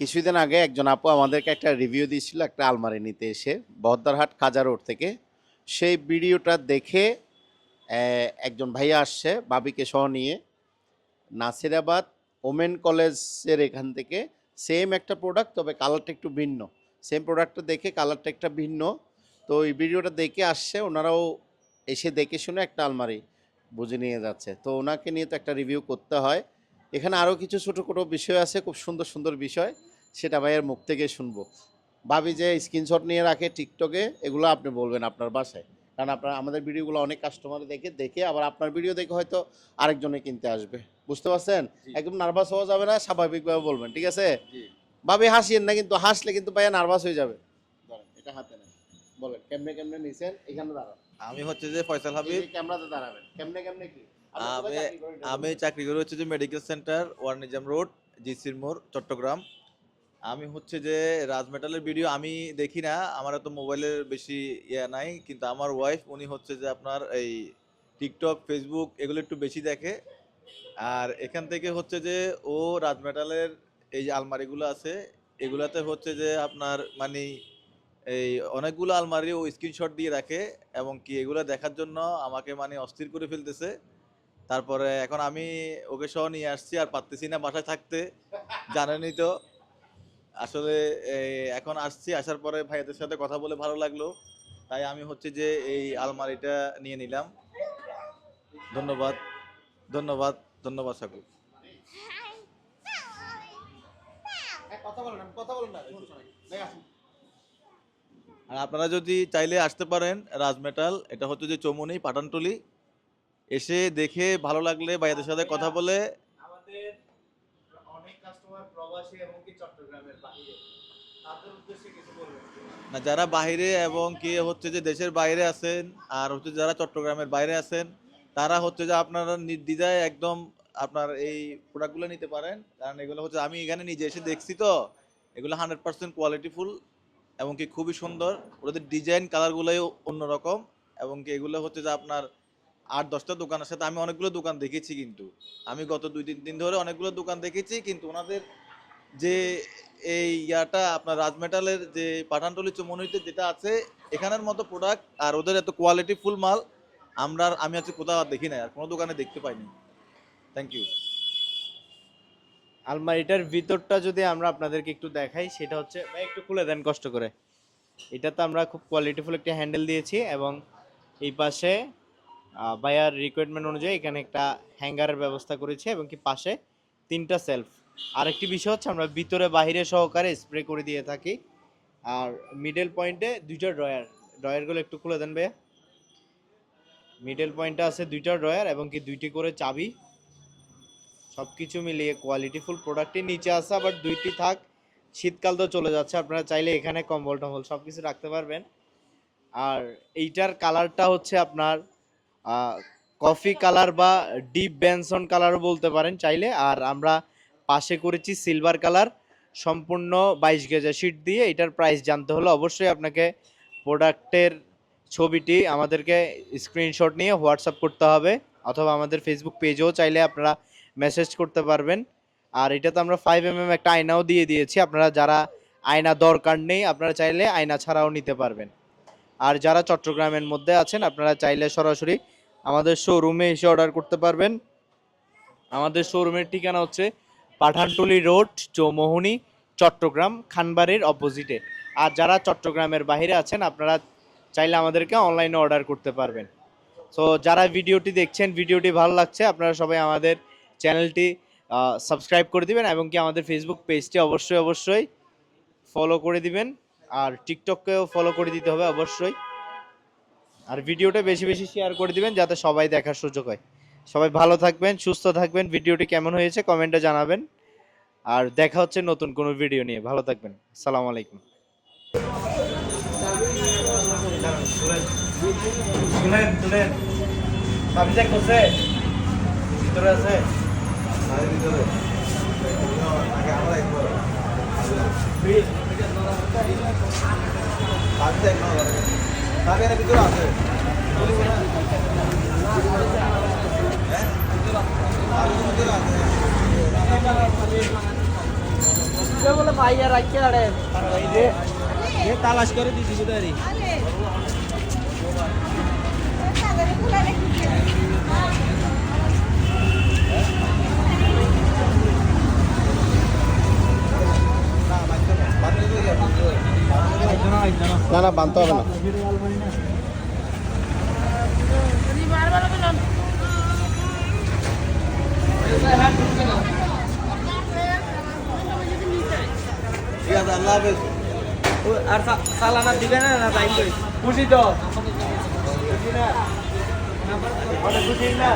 কিছুদিন আগে একজন আপু আমাদেরকে একটা রিভিউ দিয়েছিল, একটা আলমারি নিতে এসে, বহদ্দারহাট কাজা রোড থেকে। সেই ভিডিওটা দেখে একজন ভাইয়া আসছে, বাবিকে সহ নিয়ে। নাসিরাবাদ ওমেন কলেজের এখান থেকে। সেম একটা প্রোডাক্ট তবে কালারটা একটু ভিন্ন। সেম প্রোডাক্টটা দেখে কালারটা একটা ভিন্ন। তো এই ভিডিওটা দেখে আসছে, ওনারাও এসে দেখে শুনে একটা আলমারি বুঝে নিয়ে যাচ্ছে। তো ওনাকে নিয়ে তো একটা রিভিউ করতে হয়। এখানে আরও কিছু ছোটো ছোটো বিষয় আছে, খুব সুন্দর সুন্দর বিষয়। সেটা ভাইয়ের মুখ থেকে শুনব। ভাবি যে স্ক্রিনশট নিয়ে রাখে টিকটকে এগুলো আপনি বলবেন আপনার বাসায়। কারণ আপনার আমাদের ভিডিওগুলো অনেক কাস্টমার দেখে দেখে আবার আপনার ভিডিও দেখে হয়তো আরেকজনে কিনতে আসবে। বুঝতে পারছেন? একদম নার্ভাস হওয়া যাবে না স্বাভাবিকভাবে বলবেন ঠিক আছে? ভাবি হাসিয়েন না কিন্তু হাসলে কিন্তু ভাইয়া নার্ভাস হয়ে যাবে। এটা হাতে নেন। বলেন কেমনে কেমনে নিছেন? এখানে দাঁড়ান। আমি হচ্ছে যে ফয়সাল হাবিব। ক্যামেরাতে দাঁড়াবেন। কেমনে কেমনে কি? আমি? আমি চাকরি করি হচ্ছে যে মেডিকেল সেন্টার ওয়ার্নিজাম রোড জিসির মোড় চট্টগ্রাম। আমি হচ্ছে যে রাজ মেটালের ভিডিও আমি দেখি না, আমার তো মোবাইলের বেশি ইয়ে নাই, কিন্তু আমার ওয়াইফ উনি হচ্ছে যে আপনার এই টিকটক ফেসবুক এগুলো একটু বেশি দেখে। আর এখান থেকে হচ্ছে যে ও রাজ মেটালের এই যে আলমারিগুলো আছে, এগুলাতে হচ্ছে যে আপনার মানে এই অনেকগুলো আলমারি ও স্ক্রিনশট দিয়ে রাখে এবং কি এগুলো দেখার জন্য আমাকে মানে অস্থির করে ফেলতেছে। তারপরে এখন আমি ওকে সহ নিয়ে আসছি, আর পারতেছি না বাসায় থাকতে জানেনি তো। আসলে এখন আসছি আসার পরে ভাইয়াদের সাথে কথা বলে ভালো লাগল তাই আমি হচ্ছে যে এই আলমারিটা নিয়ে নিলাম ধন্যবাদ ধন্যবাদ ধন্যবাদ সাকু কথা বলেন আমি কথা বলেন না সমস্যা নাই। ভাই, আসুন। আর আপনারা যদি চাইলে আসতে পারেন রাজমেটাল এটা হচ্ছে যে চমুনি পাটানটুলি এসে দেখে ভালো লাগলে ভাইয়াদের সাথে কথা বলে বলবেন। না, যারা বাইরে এবং কি হচ্ছে যে দেশের বাইরে আছেন আর হচ্ছে যারা চট্টগ্রামের বাইরে আছেন, তারা হচ্ছে যে আপনারা নির্দ্বিধায় একদম আপনার এই প্রোডাক্টগুলো নিতে পারেন। কারণ এগুলো হচ্ছে, আমি এখানে নিজে এসে দেখছি তো, এগুলো হান্ড্রেড পার্সেন্ট কোয়ালিটিফুল এবং কি খুবই সুন্দর। ওদের ডিজাইন কালারগুলোই অন্যরকম এবং কি এগুলো হচ্ছে যে আপনার আট দশটা দোকানের সাথে আমি অনেকগুলো দোকান দেখেছি কিন্তু। আমি গত দুই তিন দিন ধরে অনেকগুলো দোকান দেখেছি, কিন্তু ওনাদের যে এই ইয়াটা, আপনার রাজমেটালের যে পাঠানটলি চমনিতে যেটা আছে, এখানের মতো প্রোডাক্ট আর ওদের এত কোয়ালিটি ফুল মাল, আমরা আমি হচ্ছে কোথাও দেখি না আর কোনো দোকানে দেখতে পাইনি। থ্যাংক ইউ আলমারিটার ভিতরটা যদি আমরা আপনাদেরকে একটু দেখাই, সেটা হচ্ছে, ভাই, একটু খুলে দেন কষ্ট করে। এটা তো আমরা খুব কোয়ালিটিফুল একটা হ্যান্ডেল দিয়েছি, এবং এই পাশে ভাইয়ার রিকোয়ারমেন্ট অনুযায়ী এখানে একটা হ্যাঙ্গারের ব্যবস্থা করেছি এবং কি পাশে তিনটা সেলফ আরেকটি বিষয় হচ্ছে আমরা ভিতরে বাহিরে সহকারে স্প্রে করে দিয়ে থাকি। আর মিডল পয়েন্টে দুইটা ড্রয়ার ড্রয়ারগুলো একটু খুলে দেন ভাইয়া। মিডল পয়েন্টে আছে দুইটা ড্রয়ার এবং কি দুইটি করে চাবি। সব কিছু মিলিয়ে কোয়ালিটিফুল প্রোডাক্টটি নিচে আছে, আবার দুইটি থাক। শীতকাল তো চলে যাচ্ছে, আপনারা চাইলে এখানে কম্বল টম্বল সব কিছু রাখতে পারবেন। আর এইটার কালারটা হচ্ছে আপনার কফি কালার বা ডিপ বেনসন কালারও বলতে পারেন চাইলে। আর আমরা পাশে করেছি সিলভার কালার সম্পূর্ণ বাইশ গেজা শিট দিয়ে। এটার প্রাইস জানতে হলে অবশ্যই আপনাকে প্রোডাক্টের ছবিটি আমাদেরকে স্ক্রিনশট নিয়ে হোয়াটসঅ্যাপ করতে হবে, অথবা আমাদের ফেসবুক পেজেও চাইলে আপনারা মেসেজ করতে পারবেন। আর এটাতে আমরা ফাইভ এম এম একটা আয়নাও দিয়ে দিয়েছি। আপনারা যারা আয়না দরকার নেই, আপনারা চাইলে আয়না ছাড়াও নিতে পারবেন। আর যারা চট্টগ্রামের মধ্যে আছেন, আপনারা চাইলে সরাসরি আমাদের শোরুমে এসে অর্ডার করতে পারবেন। আমাদের শোরুমের ঠিকানা হচ্ছে পাঠানটুলি রোড, চৌমোহনী, চট্টগ্রাম, খানবাড়ির অপোজিটে আর যারা চট্টগ্রামের বাইরে আছেন, আপনারা চাইলে আমাদেরকে অনলাইনে অর্ডার করতে পারবেন। সো যারা ভিডিওটি দেখছেন, ভিডিওটি ভালো লাগছে, আপনারা সবাই আমাদের চ্যানেলটি সাবস্ক্রাইব করে দিবেন এবং কি আমাদের ফেসবুক পেজটি অবশ্যই অবশ্যই ফলো করে দিবেন। আর টিকটককেও ফলো করে দিতে হবে অবশ্যই। আর ভিডিওটা বেশি বেশি শেয়ার করে দিবেন যাতে সবাই দেখার সুযোগ হয়। সবাই ভালো থাকবেন, সুস্থ থাকবেন, ভিডিওটি কেমন হয়েছে কমেন্টে জানাবেন। আর দেখা হচ্ছে নতুন কোনো ভিডিও নিয়ে। ভালো থাকবেন। আসসালামু আলাইকুম। আছে? ভিতরে। আছে ভিতরে বলে ভাইয়া রাখিয়ে আরে তালাশ করে না না বানতে হবে না। আল্লাহ হাফেজ আর সালানা দিবে না না তাই খুশি তো? খুশি না? খুশি না?